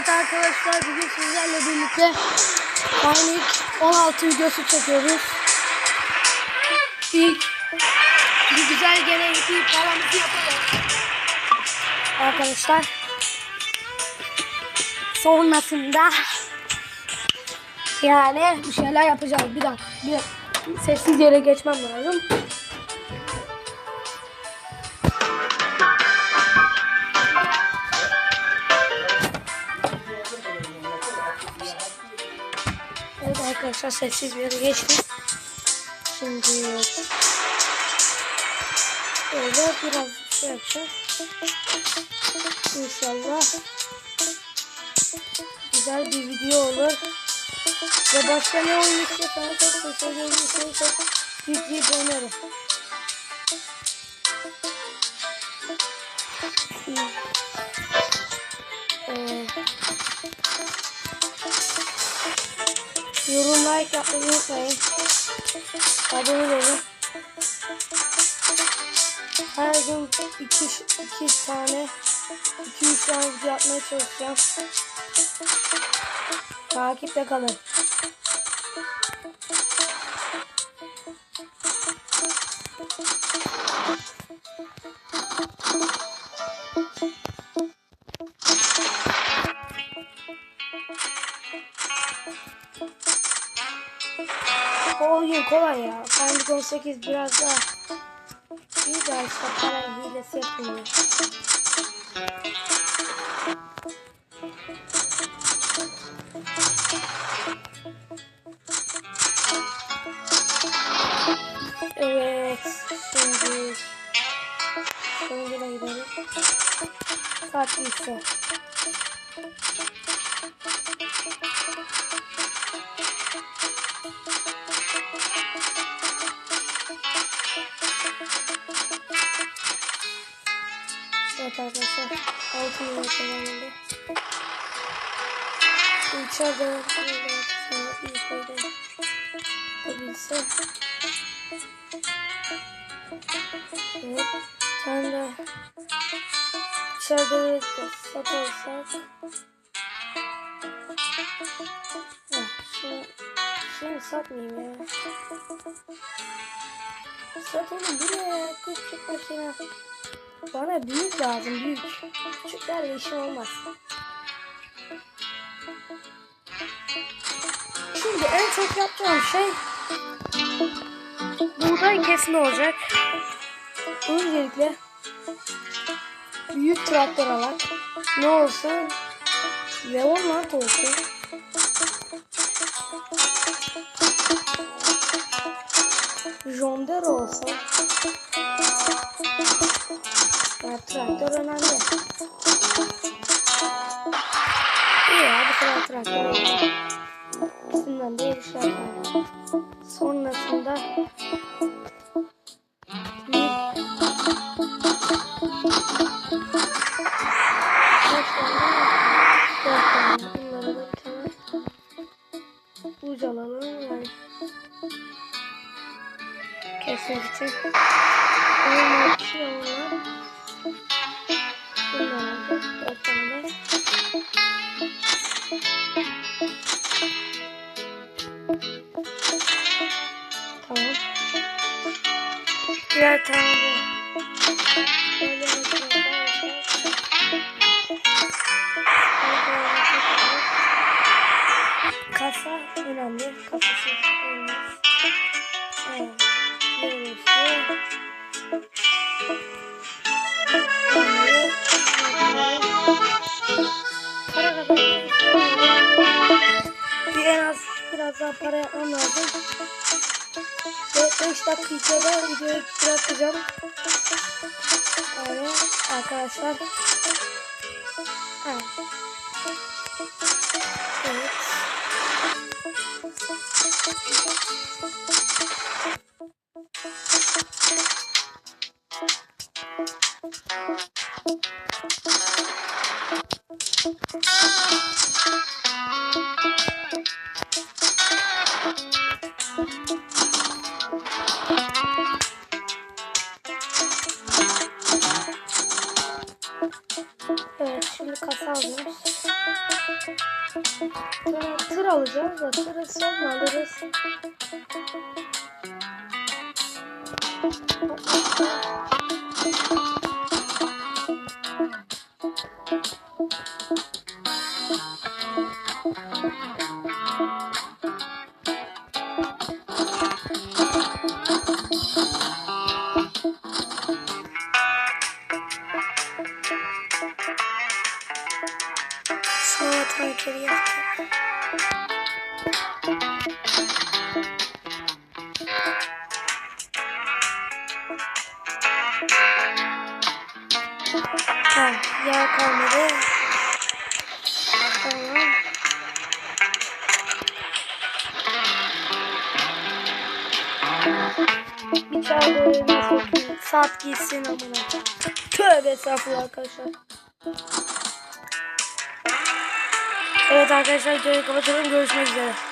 Evet arkadaşlar bugün sizlerle birlikte Mining 16 videosu çekiyoruz. İlk bir güzel gene bir paramızı yapalım. Arkadaşlar. Sonrasında yani bir şeyler yapacağız. Bir dakika. Bir sessiz yere geçmem lazım. Arkadaşlar sessiz bir yere geçtik. Şimdi böyle biraz şey yapacağız. İnşallah güzel bir video olur. Ve başka ne oyun istiyorsanız çok söyleyeyim çok yükleyip yorum like yapmayı unutmayın. Abone olun. Her gün iki, iki tane, iki üç tane video yapmaya çalışacağım. Takipte kalın. O oyun kolay ya. Final 18 biraz daha iyi de işte para hilesi yapılıyor. Evet, şimdi Sonuna gidelim. Farklı ise. Evet arkadaşlar, altı minut zamanında. İçeride sonra böyle yapabilse. Evet, de içeride de satarsak. Heh, Şimdi, şimdi satmayayım ya. Satalım bu ne ya? Küçük makine. Bana büyük lazım büyük. Küçüklerle işim olmaz. Şimdi en çok yapacağım şey buğday kesme olacak. Öncelikle büyük traktör alak. Ne olsun? Leonard olsun. John Deere olsun. Traktör önemli. İyi ya bu kadar traktör önemli. İkisinden de bir şey yapalım. Sonrasında Beş tane, dört tane. Bunları Yapalım. Kasa önemli. Kasası olmaz. Evet. Bir biraz daha para yapmam lazım. Ve 5 dakika içinde videoyu bırakacağım. Yani arkadaşlar. Evet. Evet şimdi kasa alıyoruz. Tır, alacağız da tırı sonra alırız. Sonra Tamam, kalmadı. Tamam. Saat gitsin amına. Tövbe estağfurullah arkadaşlar. Evet arkadaşlar videoyu kapatıyorum. Görüşmek üzere.